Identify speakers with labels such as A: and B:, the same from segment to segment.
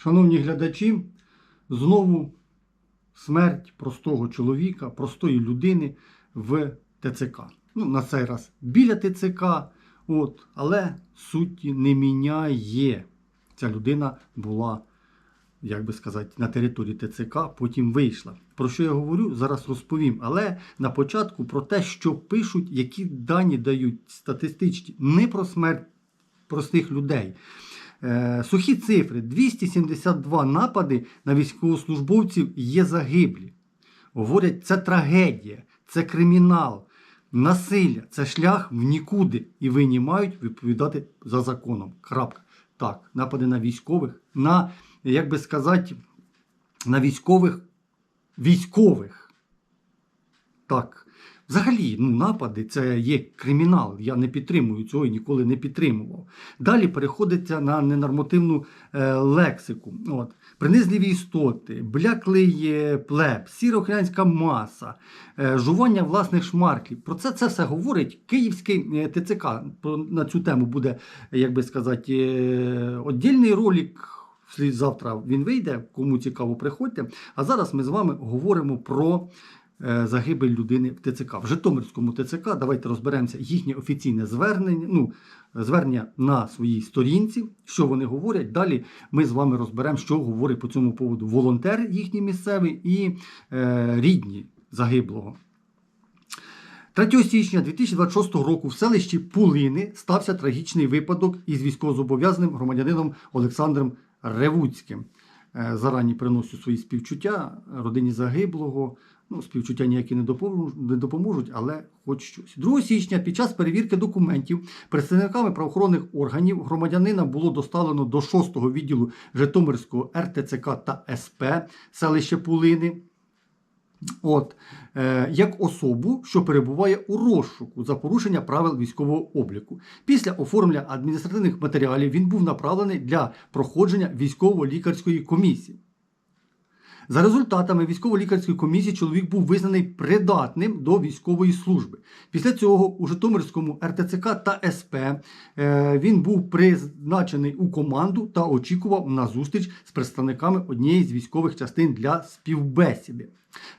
A: Шановні глядачі, знову смерть простого чоловіка, простої людини в ТЦК. Ну, на цей раз біля ТЦК, от, але суті не міняє. Ця людина була, як би сказати, на території ТЦК, потім вийшла. Про що я говорю, зараз розповім. Але на початку про те, що пишуть, які дані дають статистичні, не про смерть простих людей. Е, Сухі цифри: 272 напади на військовослужбовців є загиблі. Говорять, це трагедія, це кримінал, насилля, це шлях в нікуди. І винні мають відповідати за законом. Крапка. Так, напади на військових, на, як би сказати, на військових військових. Так. Взагалі, ну, напади це є кримінал. Я не підтримую цього і ніколи не підтримував. Далі переходиться на ненормативну е, лексику. От. Принизливі істоти, бляклий плеб, сіроохрянська маса, е, жування власних шмарклів. Про це це все говорить Київський е, ТЦК. На цю тему буде, як би сказати, е, віддільний ролик. Завтра він вийде, кому цікаво, приходьте. А зараз ми з вами говоримо про загибель людини в ТЦК. В Житомирському ТЦК давайте розберемося їхнє офіційне звернення, ну, звернення на своїй сторінці, що вони говорять. Далі ми з вами розберемо, що говорить по цьому поводу волонтер їхній місцевий і е, рідні загиблого. 3 січня 2026 року в селищі Пулини стався трагічний випадок із військовозобов'язаним громадянином Олександром Ревуцьким. Е, Зарані приношу свої співчуття родині загиблого. Ну, співчуття ніякі не допоможуть, не допоможуть, але хоч щось. 2 січня під час перевірки документів представниками правоохоронних органів громадянина було доставлено до 6-го відділу Житомирського РТЦК та СП селище Пулини. От, е, як особу, що перебуває у розшуку за порушення правил військового обліку. Після оформлення адміністративних матеріалів він був направлений для проходження військово-лікарської комісії. За результатами військово-лікарської комісії чоловік був визнаний придатним до військової служби. Після цього у Житомирському РТЦК та СП е, він був призначений у команду та очікував на зустріч з представниками однієї з військових частин для співбесіди.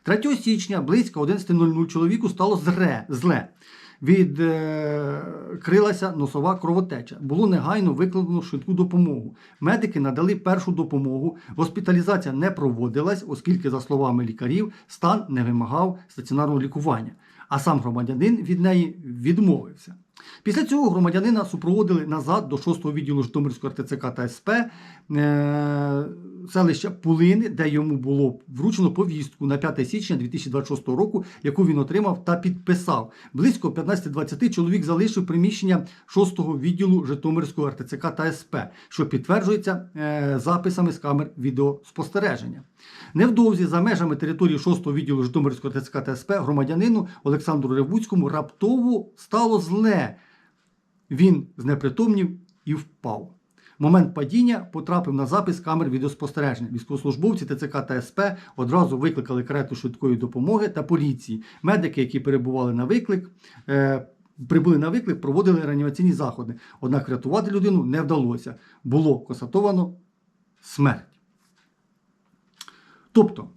A: 3 січня близько 11.00 чоловіку стало зре, зле. Відкрилася носова кровотеча. Було негайно викладено швидку допомогу. Медики надали першу допомогу. Госпіталізація не проводилась, оскільки, за словами лікарів, стан не вимагав стаціонарного лікування. А сам громадянин від неї відмовився. Після цього громадянина супроводили назад до 6-го відділу Житомирського РТЦК та СП е- селища Пулини, де йому було вручено повістку на 5 січня 2026 року, яку він отримав та підписав. Близько 15.20 чоловік залишив приміщення 6-го відділу Житомирського РТЦК та СП, що підтверджується е- записами з камер відеоспостереження. Невдовзі за межами території 6-го відділу Житомирського РТЦК та СП громадянину Олександру Ревуцькому раптово стало зле. Він знепритомнів і впав. Момент падіння потрапив на запис камер відеоспостереження. Військовослужбовці ТЦК та СП одразу викликали карету швидкої допомоги та поліції. Медики, які перебували на виклик, е, прибули на виклик, проводили реанімаційні заходи. Однак врятувати людину не вдалося. Було констатовано смерть. Тобто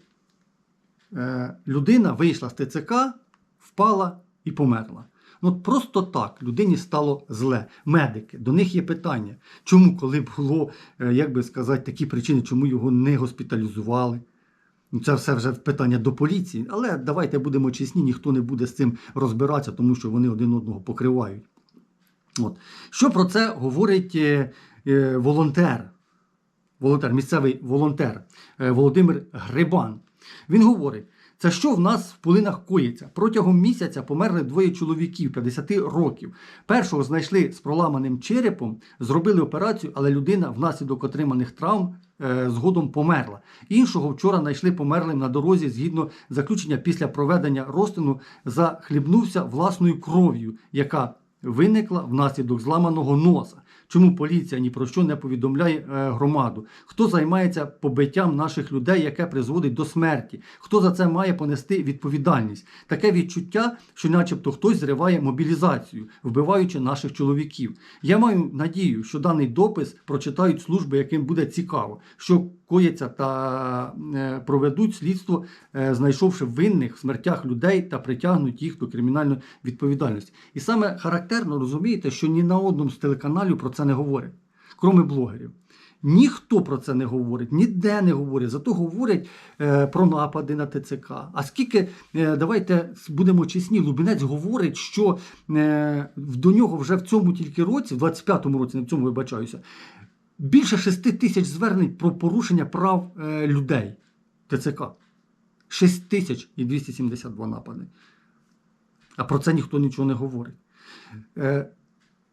A: е, людина вийшла з ТЦК, впала і померла. Ну, просто так людині стало зле. Медики, до них є питання. Чому, коли було, е, як би сказати, такі причини, чому його не госпіталізували? Ну, Це все вже питання до поліції. Але давайте будемо чесні, ніхто не буде з цим розбиратися, тому що вони один одного покривають. От. Що про це говорить е, е, волонтер? Волонтер, місцевий волонтер Володимир Грибан. Він говорить: це що в нас в полинах коїться? Протягом місяця померли двоє чоловіків 50 років. Першого знайшли з проламаним черепом, зробили операцію, але людина внаслідок отриманих травм е, згодом померла. Іншого вчора знайшли померлим на дорозі згідно заключення після проведення розтину, захлібнувся власною кров'ю, яка виникла внаслідок зламаного носа. Чому поліція ні про що не повідомляє е, громаду? Хто займається побиттям наших людей, яке призводить до смерті? Хто за це має понести відповідальність? Таке відчуття, що, начебто, хтось зриває мобілізацію, вбиваючи наших чоловіків. Я маю надію, що даний допис прочитають служби, яким буде цікаво, що коїться та е, проведуть слідство, е, знайшовши винних в смертях людей та притягнуть їх до кримінальної відповідальності. І саме характерно розумієте, що ні на одному з телеканалів про це не говорять, кроме блогерів. Ніхто про це не говорить, ніде не говорять. Зато говорять е, про напади на ТЦК. А скільки, е, давайте будемо чесні, Лубінець говорить, що е, до нього вже в цьому тільки році, в 25-му році, не в цьому вибачаюся, більше 6 тисяч звернень про порушення прав е, людей ТЦК. 6 тисяч і 272 напади. А про це ніхто нічого не говорить. Е,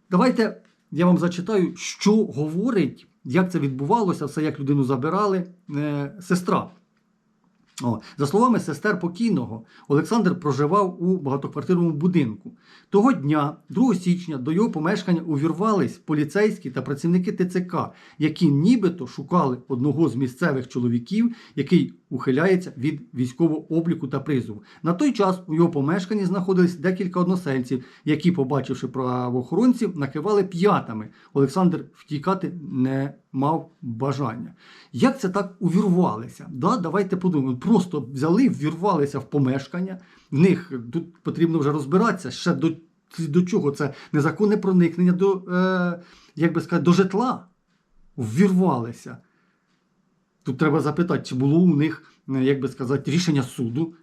A: давайте я вам зачитаю, що говорить, як це відбувалося, все як людину забирали. Е, сестра. О, за словами сестер покійного, Олександр проживав у багатоквартирному будинку. Того дня, 2 січня, до його помешкання увірвались поліцейські та працівники ТЦК, які нібито шукали одного з місцевих чоловіків, який ухиляється від військового обліку та призову. На той час у його помешканні знаходились декілька односельців, які, побачивши правоохоронців, накивали п'ятами. Олександр втікати не мав бажання. Як це так увірвалися? Да, давайте подумаємо. Просто взяли, ввірвалися в помешкання. В них тут потрібно вже розбиратися ще до, до чого це незаконне проникнення до, е, як би сказати, до житла. Ввірвалися. Тут треба запитати, чи було у них, е, як би сказати, рішення суду.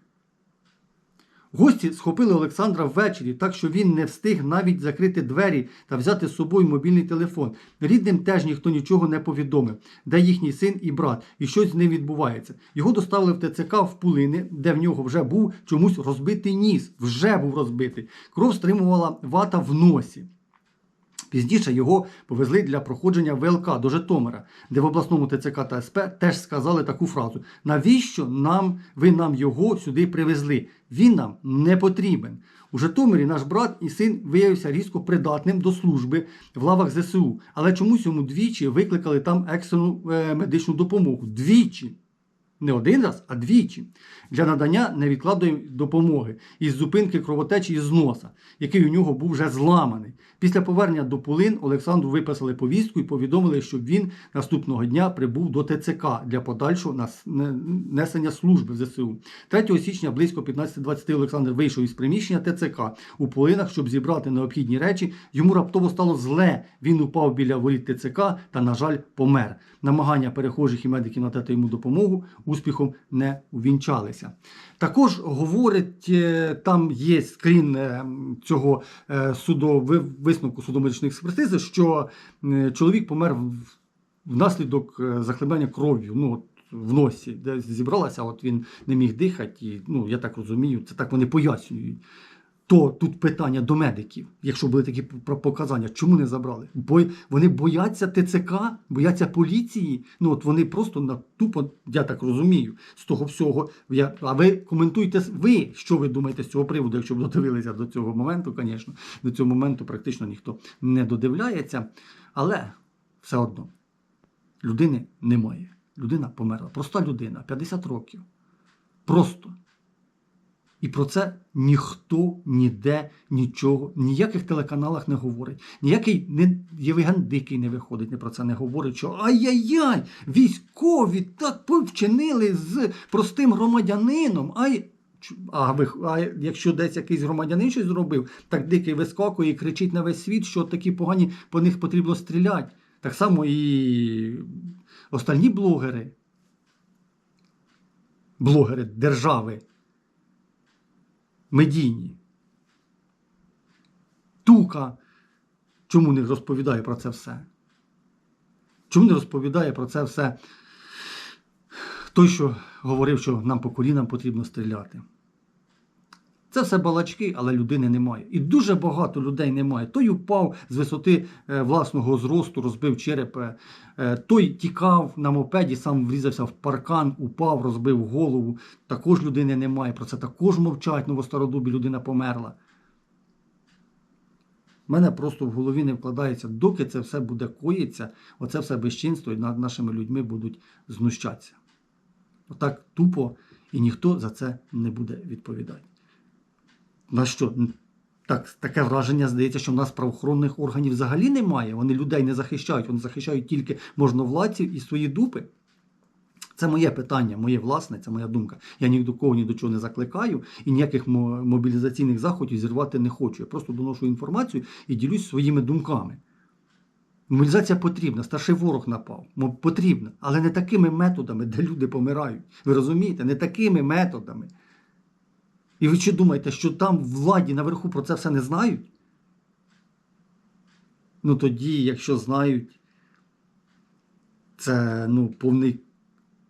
A: Гості схопили Олександра ввечері, так що він не встиг навіть закрити двері та взяти з собою мобільний телефон. Рідним теж ніхто нічого не повідомив, де їхній син і брат, і щось з ним відбувається. Його доставили в ТЦК в Пулини, де в нього вже був чомусь розбитий ніс. Вже був розбитий. Кров стримувала вата в носі. Пізніше його повезли для проходження ВЛК до Житомира, де в обласному ТЦК та СП теж сказали таку фразу: навіщо нам ви нам його сюди привезли? Він нам не потрібен. У Житомирі наш брат і син виявився різко придатним до служби в лавах ЗСУ, але чомусь йому двічі викликали там екстрену е, медичну допомогу. Двічі. Не один раз, а двічі для надання невідкладної допомоги із зупинки кровотечі із носа, який у нього був вже зламаний. Після повернення до Пулин Олександру виписали повістку і повідомили, щоб він наступного дня прибув до ТЦК для подальшого несення служби в ЗСУ. 3 січня близько 15.20 Олександр вийшов із приміщення ТЦК у Пулинах, щоб зібрати необхідні речі. Йому раптово стало зле. Він упав біля воріт ТЦК та, на жаль, помер. Намагання перехожих і медиків надати йому допомогу успіхом не увінчалися. Також говорить, е, там є скрін е, цього е, судо, ви- висновку судомедичної експертизи, що е, чоловік помер внаслідок е, захлебання кров'ю. Ну, от, в носі, де зібралася, от він не міг дихати, і ну, я так розумію, це так вони пояснюють. То тут питання до медиків, якщо були такі показання, чому не забрали? Бо вони бояться ТЦК, бояться поліції. Ну от вони просто на тупо, я так розумію, з того всього. Я, а ви коментуйте ви, що ви думаєте з цього приводу, якщо б додивилися до цього моменту, звісно, до цього моменту практично ніхто не додивляється. Але все одно людини немає. Людина померла. Проста людина, 50 років. Просто. І про це ніхто ніде нічого, ніяких телеканалах не говорить. Ніякий не, Євген Дикий не виходить, не про це не говорить, що ай-яй-яй, військові так вчинили з простим громадянином. Ай, а, ви, а якщо десь якийсь громадянин щось зробив, так дикий вискакує і кричить на весь світ, що такі погані по них потрібно стріляти. Так само і остальні блогери, блогери держави медійні. Тука. Чому не розповідає про це все? Чому не розповідає про це все той, що говорив, що нам по колінам потрібно стріляти? Це все балачки, але людини немає. І дуже багато людей немає. Той упав з висоти е, власного зросту, розбив череп, е, е, той тікав на мопеді, сам врізався в паркан, упав, розбив голову. Також людини немає. Про це також мовчать. Новостародубі людина померла. Мене просто в голові не вкладається, доки це все буде коїться, оце все безчинство, і над нашими людьми будуть знущатися. Отак тупо, і ніхто за це не буде відповідати. На що? Так, таке враження здається, що в нас правоохоронних органів взагалі немає. Вони людей не захищають, вони захищають тільки можновладців і свої дупи. Це моє питання, моє власне, це моя думка. Я ні до кого ні до чого не закликаю і ніяких мобілізаційних заходів зірвати не хочу. Я просто доношу інформацію і ділюсь своїми думками. Мобілізація потрібна, старший ворог напав. Потрібна, але не такими методами, де люди помирають. Ви розумієте? Не такими методами. І ви що думаєте, що там владі наверху про це все не знають? Ну тоді, якщо знають, це ну, повний,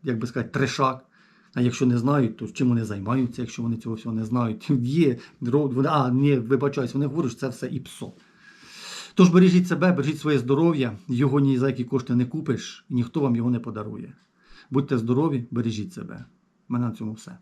A: як би сказати, трешак. А якщо не знають, то чим вони займаються, якщо вони цього всього не знають? Є, а, ні, вибачаюсь, вони говорять, що це все і псо. Тож бережіть себе, бережіть своє здоров'я, його ні за які кошти не купиш, і ніхто вам його не подарує. Будьте здорові, бережіть себе. У мене на цьому все.